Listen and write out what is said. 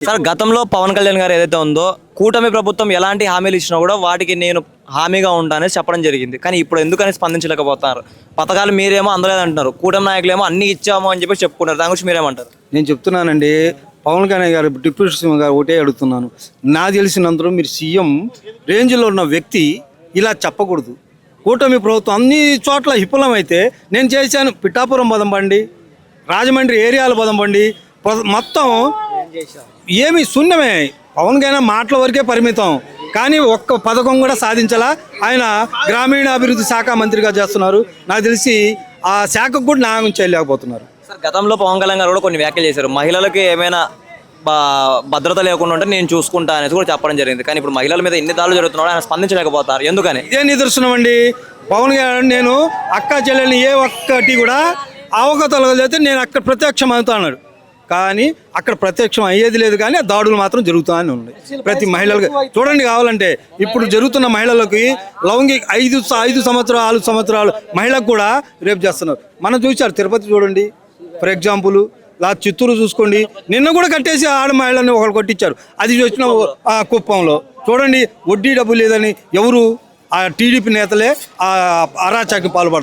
Sir గతంలో పవన్ కళ్యాణ్ గారు ఏదైతే ఉందో కూటమి ప్రభుత్వం ఎలాంటి హామీలు ఇచ్చినా కూడా వాటికి నేను హామీగా ఉంటానని చెప్పడం జరిగింది. కానీ ఇప్పుడు ఎందుకని స్పందించలేకపోతున్నారు? పథకాలు మీరేమో అందలేదంటున్నారు. కూటమి నాయకులేమో అన్ని ఇచ్చాము అని చెప్పి చెప్పుకున్నారు. దాని గురించి మీరేమంటారు? నేను చెప్తున్నానండి పవన్ కళ్యాణ్ గారు డిప్యూటీ సీఎం గారు ఒకటే అడుగుతున్నాను. నా తెలిసినంతలో మీరు సీఎం రేంజ్లో ఉన్న వ్యక్తి ఇలా చెప్పకూడదు. కూటమి ప్రభుత్వం అన్ని చోట్ల విఫలమైతే నేను చేశాను. పిఠాపురం బదంబండి రాజమండ్రి ఏరియాలు బదంబండి మొత్తం ఏమి శూన్యమే. పవన్ కళ్యాణ్ మాటల వరకే పరిమితం. కానీ ఒక్క పథకం కూడా సాధించాలా. ఆయన గ్రామీణాభివృద్ధి శాఖ మంత్రిగా చేస్తున్నారు. నాకు తెలిసి ఆ శాఖకు కూడా న్యాయం చేయలేకపోతున్నారు. సార్ గతంలో పవన్ కళ్యాణ్ గారు కూడా కొన్ని వ్యాఖ్యలు చేశారు. మహిళలకు ఏమైనా బా- భద్రత లేకుండా ఉంటే నేను చూసుకుంటా అనేసి కూడా చెప్పడం జరిగింది. కానీ ఇప్పుడు మహిళల మీద ఎన్ని దాడులు జరుగుతున్నాడో ఆయన స్పందించలేకపోతారు. ఎందుకని? ఇదే నిదర్శనం అండి. పవన్ గారు నేను అక్క చెల్లెల్ని ఏ ఒక్కటి కూడా అవగతలు చేస్తే నేను అక్కడ ప్రత్యక్షం అవుతా అన్నాడు కానీ అక్కడ ప్రత్యక్షం అయ్యేది లేదు కానీ ఆ దాడులు మాత్రం జరుగుతానే ఉన్నాయి. ప్రతి మహిళలకు చూడండి కావాలంటే ఇప్పుడు జరుగుతున్న మహిళలకి లౌంగిక ఐదు ఐదు సంవత్సరాలు ఆరు సంవత్సరాలు మహిళకు కూడా రేపు చేస్తున్నారు. మనం చూసారు తిరుపతి చూడండి. ఫర్ ఎగ్జాంపుల్ లా చిత్తూరు చూసుకోండి. నిన్న కూడా కట్టేసి ఆడ మహిళని ఒకరు కొట్టించారు. అది చూసిన ఆ కుప్పంలో. చూడండి వడ్డీ డబ్బు లేదని ఎవరు ఆ టీడీపీ నేతలే ఆ అరాచకి పాల్పడతారు